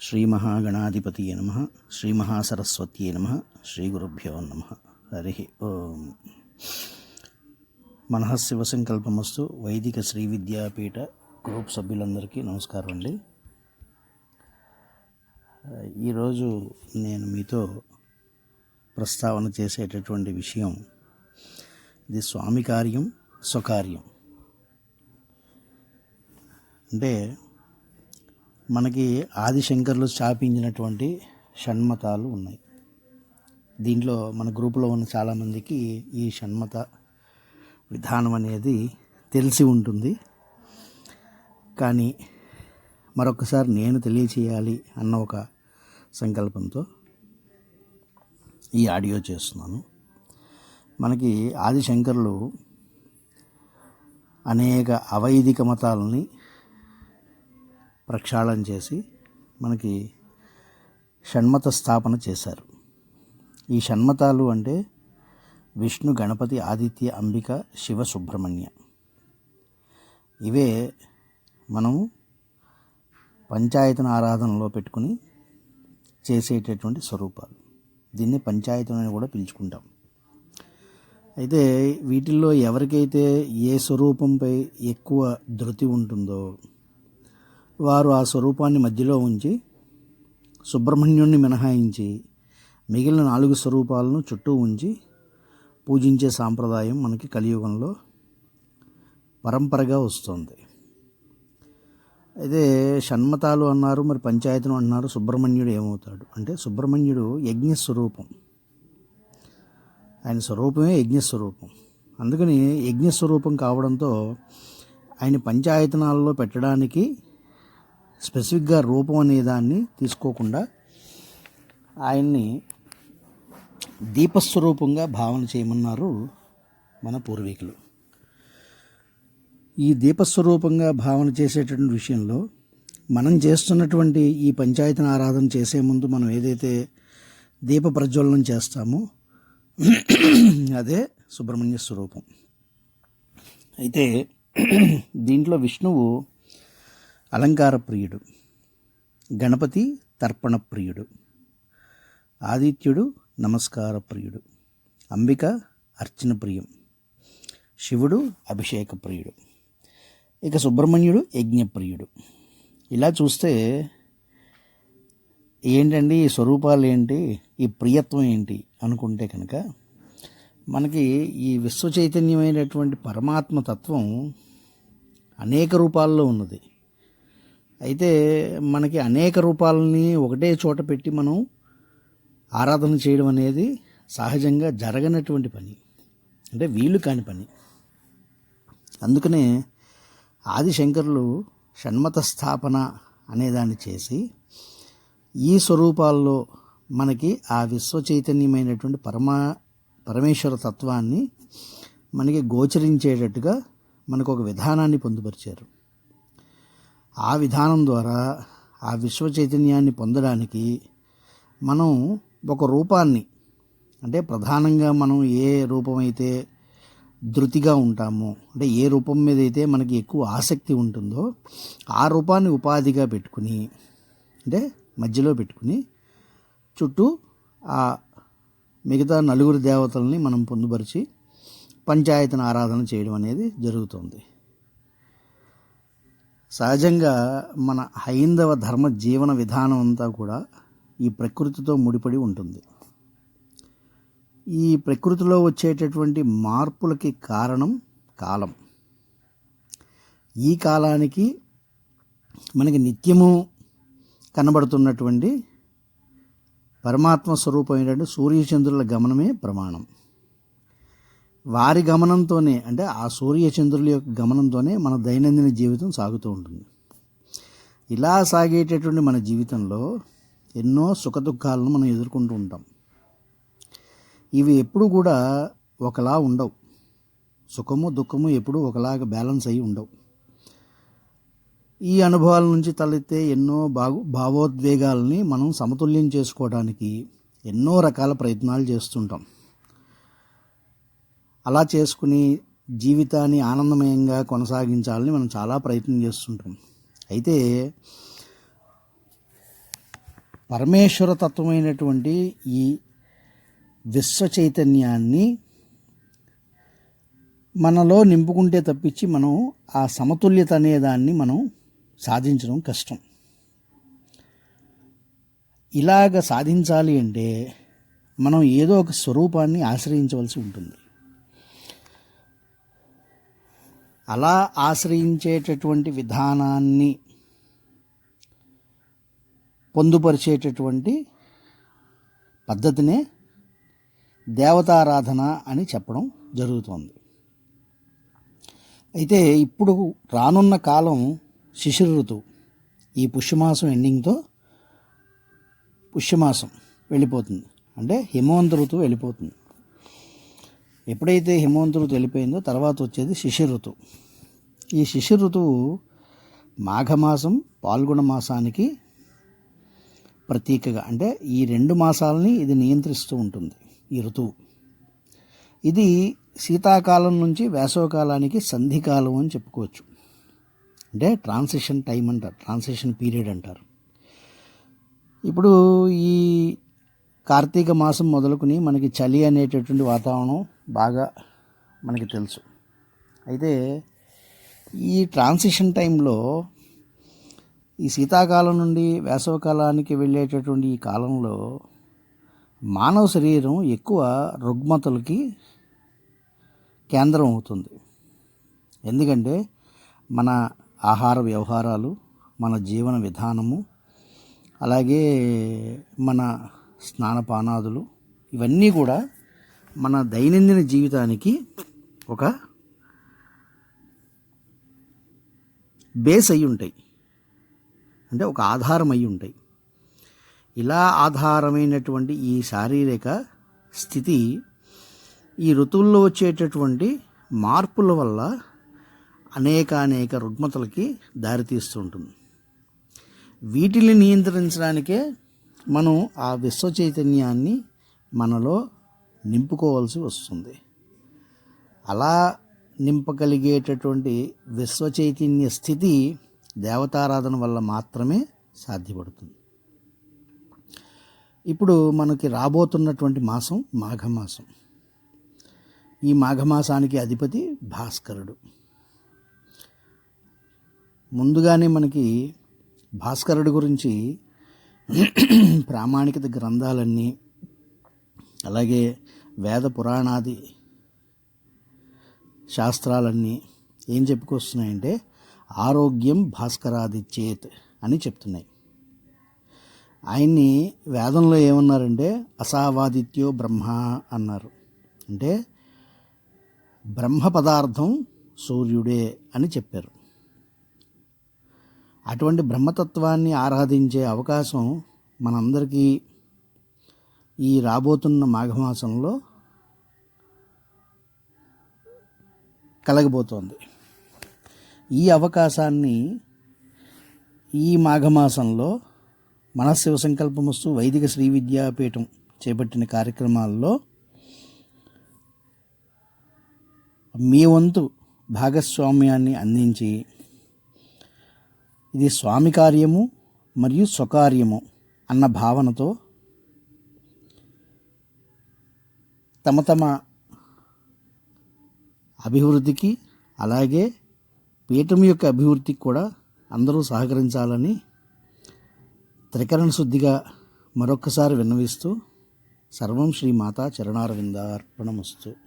శ్రీ మహాగణాధిపతి నమ శ్రీ మహాసరస్వతి నమ శ్రీ గురుభ్యో నమ. హరి ఓం. మనఃశివ సంకల్పమస్తు వైదిక శ్రీ విద్యాపీఠ గ్రూప్ సభ్యులందరికీ నమస్కారం అండి. ఈరోజు నేను మీతో ప్రస్తావన చేసేటటువంటి విషయం ఇది స్వామి కార్యం స్వకార్యం. అంటే మనకి ఆదిశంకర్లు స్థాపించినటువంటి షణ్మతాలు ఉన్నాయి. దీంట్లో మన గ్రూపులో ఉన్న చాలామందికి ఈ షణ్మత విధానం అనేది తెలిసి ఉంటుంది. కానీ మరొకసారి నేను తెలియచేయాలి అన్న ఒక సంకల్పంతో ఈ ఆడియో చేస్తున్నాను. మనకి ఆదిశంకర్లు అనేక అవైదిక మతాలని ప్రక్షాళన చేసి మనకి షణ్మత స్థాపన చేశారు. ఈ షణ్మతాలు అంటే విష్ణు గణపతి ఆదిత్య అంబిక శివ సుబ్రహ్మణ్య. ఇవే మనము పంచాయతన ఆరాధనలో పెట్టుకుని చేసేటటువంటి స్వరూపాలు. దీన్ని పంచాయతన అని కూడా పిలుచుకుంటాం. అయితే వీటిల్లో ఎవరికైతే ఏ స్వరూపంపై ఎక్కువ ధృతి ఉంటుందో వారు ఆ స్వరూపాన్ని మధ్యలో ఉంచి సుబ్రహ్మణ్యుణ్ణి మినహాయించి మిగిలిన నాలుగు స్వరూపాలను చుట్టూ ఉంచి పూజించే సాంప్రదాయం మనకి కలియుగంలో పరంపరగా వస్తుంది. అయితే షణ్మతాలు అన్నారు మరి పంచాయతీలు అన్నారు సుబ్రహ్మణ్యుడు ఏమవుతాడు? అంటే సుబ్రహ్మణ్యుడు యజ్ఞ స్వరూపం ఆయన స్వరూపమే యజ్ఞ స్వరూపం అందుకని యజ్ఞ స్వరూపం కావడంతో ఆయన పంచాయతనాల్లో పెట్టడానికి స్పెసిఫిక్గా రూపం అనే దాన్ని తీసుకోకుండా ఆయన్ని దీపస్వరూపంగా భావన చేయమన్నారు మన పూర్వీకులు. ఈ దీపస్వరూపంగా భావన చేసేటటువంటి విషయంలో మనం చేస్తున్నటువంటి ఈ పంచాయతీని ఆరాధన చేసే ముందు మనం ఏదైతే దీప ప్రజ్వలనం చేస్తామో అదే సుబ్రహ్మణ్య స్వరూపం. అయితే దీంట్లో విష్ణువు అలంకార ప్రియుడు గణపతి తర్పణ ప్రియుడు ఆదిత్యుడు నమస్కార ప్రియుడు అంబిక అర్చన ప్రియం శివుడు అభిషేక ప్రియుడు ఇక సుబ్రహ్మణ్యుడు యజ్ఞప్రియుడు. ఇలా చూస్తే ఏంటండి ఈ స్వరూపాలు ఏంటి ఈ ప్రియత్వం ఏంటి అనుకుంటే కనుక మనకి ఈ విశ్వ చైతన్యమైనటువంటి పరమాత్మ తత్వం అనేక రూపాల్లో ఉన్నది. అయితే మనకి అనేక రూపాలని ఒకటే చోట పెట్టి మనం ఆరాధన చేయడం అనేది సహజంగా జరగనటువంటి పని. అంటే వీలు కాని పని. అందుకనే ఆదిశంకరులు షణ్మత స్థాపన అనేదాన్ని చేసి ఈ స్వరూపాల్లో మనకి ఆ విశ్వ చైతన్యమైనటువంటి పరమా పరమేశ్వర తత్వాన్ని మనకి గోచరించేటట్టుగా మనకు ఒక విధానాన్ని పొందుపరిచారు. ఆ విధానం ద్వారా ఆ విశ్వ చైతన్యాన్ని పొందడానికి మనం ఒక రూపాన్ని అంటే ప్రధానంగా మనం ఏ రూపమైతే ధృతిగా ఉంటామో అంటే ఏ రూపం మీద అయితే మనకి ఎక్కువ ఆసక్తి ఉంటుందో ఆ రూపాన్ని ఉపాధిగా పెట్టుకుని అంటే మధ్యలో పెట్టుకుని చుట్టూ ఆ మిగతా నలుగురు దేవతల్ని మనం పొందుపరిచి పంచాయతన ఆరాధన చేయడం అనేది జరుగుతుంది. సహజంగా మన హైందవ ధర్మ జీవన విధానం అంతా కూడా ఈ ప్రకృతితో ముడిపడి ఉంటుంది. ఈ ప్రకృతిలో వచ్చేటటువంటి మార్పులకి కారణం కాలం. ఈ కాలానికి మనకి నిత్యము కనబడుతున్నటువంటి పరమాత్మ స్వరూపమైనటువంటి సూర్యచంద్రుల గమనమే ప్రమాణం. వారి గమనంతోనే అంటే ఆ సూర్యచంద్రుల యొక్క గమనంతోనే మన దైనందిన జీవితం సాగుతూ ఉంటుంది. ఇలా సాగేటటువంటి మన జీవితంలో ఎన్నో సుఖదుఖాలను మనం ఎదుర్కొంటూ ఉంటాం. ఇవి ఎప్పుడు కూడా ఒకలా ఉండవు. సుఖము దుఃఖము ఎప్పుడూ ఒకలాగా బ్యాలెన్స్ అయ్యి ఉండవు. ఈ అనుభవాల నుంచి తలెత్తే ఎన్నో బాగు భావోద్వేగాలని మనం సమతుల్యం చేసుకోవడానికి ఎన్నో రకాల ప్రయత్నాలు చేస్తుంటాం. అలా చేసుకుని జీవితాన్ని ఆనందమయంగా కొనసాగించాలని మనం చాలా ప్రయత్నం చేస్తుంటాం. అయితే పరమేశ్వర తత్వమైనటువంటి ఈ విశ్వ చైతన్యాన్ని మనలో నింపుకుంటే తప్పించి మనం ఆ సమతుల్యత అనే దాన్ని మనం సాధించడం కష్టం. ఇలాగ సాధించాలి అంటే మనం ఏదో ఒక స్వరూపాన్ని ఆశ్రయించవలసి ఉంటుంది. అలా ఆశ్రయించేటటువంటి విధానాన్ని పొందుపరిచేటటువంటి పద్ధతినే దేవతారాధన అని చెప్పడం జరుగుతోంది. అయితే ఇప్పుడు రానున్న కాలం శిశిర ఋతువు ఈ పుష్యమాసం ఎండింగ్తో పుష్యమాసం వెళ్ళిపోతుంది. అంటే హిమవంత ఋతువు వెళ్ళిపోతుంది. ఎప్పుడైతే హిమవంత ఋతువు వెళ్ళిపోయిందో తర్వాత వచ్చేది శిశిర ఋతువు ఈ శిశిర ఋతువు మాఘమాసం పాల్గొన మాసానికి ప్రతీకగా అంటే ఈ రెండు మాసాలని ఇది నియంత్రిస్తూ ఉంటుంది ఈ ఋతువు. ఇది శీతాకాలం నుంచి వేసవకాలానికి సంధికాలం అని చెప్పుకోవచ్చు. అంటే ట్రాన్సిషన్ టైం అంటారు ట్రాన్సిషన్ పీరియడ్ అంటారు. ఇప్పుడు ఈ కార్తీక మాసం మొదలుకొని మనకి చలి అనేటటువంటి వాతావరణం బాగా మనకి తెలుసు. అయితే ఈ ట్రాన్సిషన్ టైంలో ఈ శీతాకాలం నుండి వేసవకాలానికి వెళ్ళేటటువంటి ఈ కాలంలో మానవ శరీరం ఎక్కువ రుగ్మతలకి కేంద్రం అవుతుంది. ఎందుకంటే మన ఆహార వ్యవహారాలు మన జీవన విధానము అలాగే మన స్నానపానాదులు ఇవన్నీ కూడా మన దైనందిన జీవితానికి ఒక బేస్ అయి ఉంటాయి అంటే ఒక ఆధారం అయి ఉంటాయి ఇలా ఆధారమైనటువంటి ఈ శారీరక స్థితి ఈ ఋతువుల్లో వచ్చేటటువంటి మార్పుల వల్ల అనేక అనేక రుగ్మతలకి దారితీస్తూ ఉంటుంది వీటిని నియంత్రించడానికే మనం ఆ విశ్వ చైతన్యాన్ని మనలో నింపుకోవాల్సి వస్తుంది. అలా నింపగలిగేటటువంటి విశ్వ చైతన్య స్థితి దేవతారాధన వల్ల మాత్రమే సాధ్యపడుతుంది. ఇప్పుడు మనకి రాబోతున్నటువంటి మాసం మాఘమాసం. ఈ మాఘమాసానికి అధిపతి భాస్కరుడు. ముందుగానే మనకి భాస్కరుడు గురించి ప్రామాణికత గ్రంథాలన్నీ అలాగే వేద పురాణాది శాస్త్రాలన్నీ ఏం చెప్పుకొస్తున్నాయంటే ఆరోగ్యం భాస్కరాది చేత్ అని చెప్తున్నాయి. ఆయన్ని వేదంలో ఏమన్నారంటే అసావాదిత్యో బ్రహ్మ అన్నారు. అంటే బ్రహ్మ పదార్థం సూర్యుడే అని చెప్పారు. అటువంటి బ్రహ్మతత్వాన్ని ఆరాధించే అవకాశం మనందరికీ ఈ రాబోతున్న మాఘమాసంలో కలగబోతోంది. ఈ అవకాశాన్ని ఈ మాఘమాసంలో మన శివ సంకల్పమస్తు వైదిక శ్రీ విద్యాపీఠం చేపట్టిన కార్యక్రమాల్లో మీ వంతు భాగస్వామ్యాన్ని అందించి ఇది స్వామి కార్యము మరియు స్వకార్యము అన్న భావనతో తమ తమ అభివృద్ధికి అలాగే పీఠం యొక్క అభివృద్ధికి కూడా అందరూ సహకరించాలని త్రికరణ శుద్ధిగా మరొక్కసారి విన్నవిస్తూ సర్వం శ్రీ మాతా చరణారవిందార్పణమస్తు.